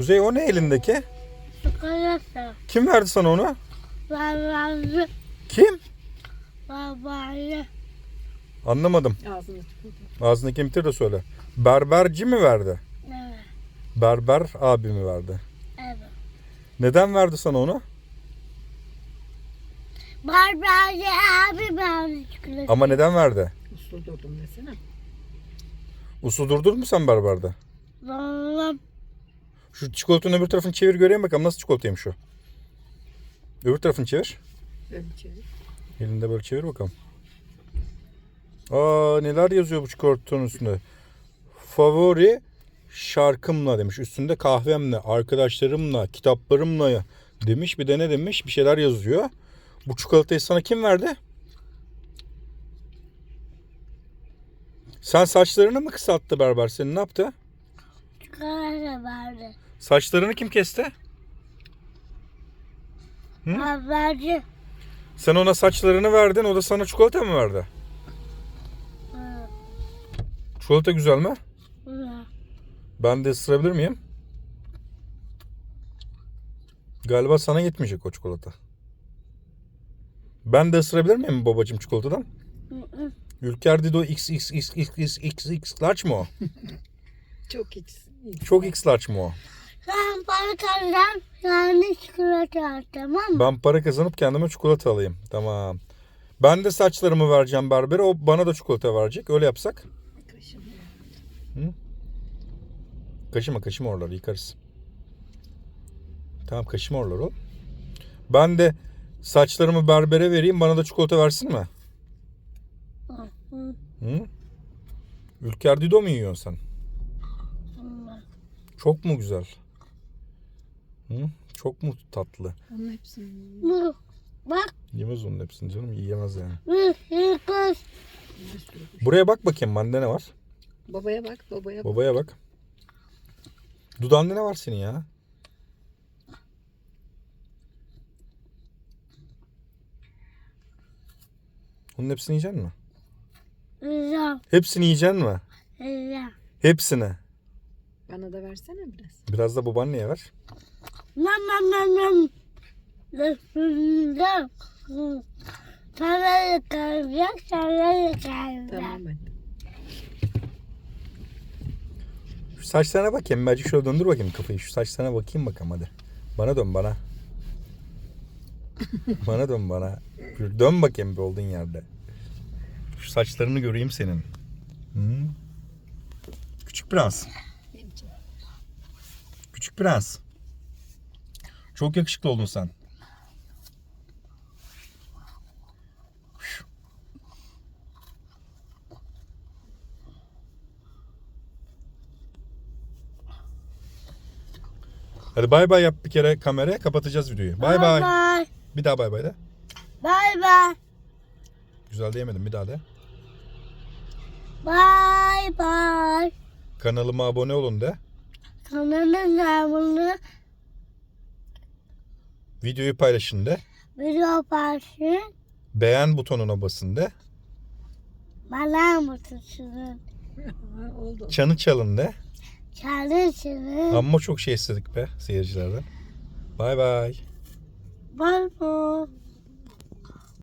Kuzey o ne elindeki? Çikolata. Kim verdi sana onu? Babamı. Kim? Babamı. Anlamadım. Ağzını. Ağzındaki bitir de söyle. Berberci mi verdi? Evet. Berber abi mi verdi? Evet. Neden verdi sana onu? Barbacı abi ben çikolata. Ama neden verdi? Uslu durdum desene. Usu durdur mu sen berberde? Babam. Şu çikolatanın öbür tarafını çevir göreyim bakalım nasıl çikolataymış şu. Öbür tarafını çevir. Böyle çevir. Elinde böyle çevir bakalım. Aa neler yazıyor bu çikolatanın üstünde? Favori şarkımla demiş. Üstünde kahvemle, arkadaşlarımla, kitaplarımla demiş. Bir de ne demiş? Bir şeyler yazıyor. Bu çikolatayı sana kim verdi? Sen saçlarını mı kısalttı berber? Senin ne yaptı? Çikolata vardı. Saçlarını kim kesti? Hı? Barbacı. Sen ona saçlarını verdin, o da sana çikolata mı verdi? Evet. Çikolata güzel mi? Evet. Ben de ısırabilir miyim? Galiba sana yetmeyecek o çikolata. Ben de ısırabilir miyim babacığım çikolatadan? Hı hı. Ülker Dido XXXXXX large mı o? Çok hiç. Çok X large mı o? Sen para kazan. Yani çikolata al tamam mı? Ben para kazanıp kendime çikolata alayım. Tamam. Ben de saçlarımı vereceğim berbere. O bana da çikolata verecek. Öyle yapsak. Kaşım. Kaşıma kaşıma oraları yıkarız. Tamam kaşıma oraları oğlum. Ben de saçlarımı berbere vereyim. Bana da çikolata versin mi? Hı hı. Hı? Ülker Dido mu yiyorsun sen? Çok mu güzel? Hı? Çok mu tatlı? Onun hepsini Bu. Bak. Yemez onun hepsini canım. Yiyemez yani. Buraya bak bakayım bende ne var? Babaya bak, babaya bak. Babaya bak. Dudağında ne var senin ya? Onun hepsini yiyeceksin mi? Güzel. Hepsini yiyeceksin mi? Güzel. Hepsini. Bana da versene biraz. Biraz da babaanneye ver. Nam nam nam nam. Üstünde. Sana da kalacak, sana da kalacak. Tamam hadi. Şu saçlarına bakayım. Belki şöyle döndür bakayım kafayı. Şu saçlarına bakayım bakalım hadi. Bana dön bana. bana dön bana. Dön bakayım bir olduğun yerde. Şu saçlarını göreyim senin. Hı? Küçük prens. Prens. Çok yakışıklı oldun sen. Hadi bay bay yap bir kere kameraya kapatacağız videoyu. Bay bay. Bir daha bay bay de. bye. Bye Güzel diyemedim bir daha de. bye. Bye. Kanalıma abone olun de. Kanalın devamını Videoyu paylaşın de. video paylaşın. Beğen butonuna basın de. Bana oldu. Çanı çalın de. Çalışın. Amma çok şey istedik be seyircilerden. Bay bay. Bye bye.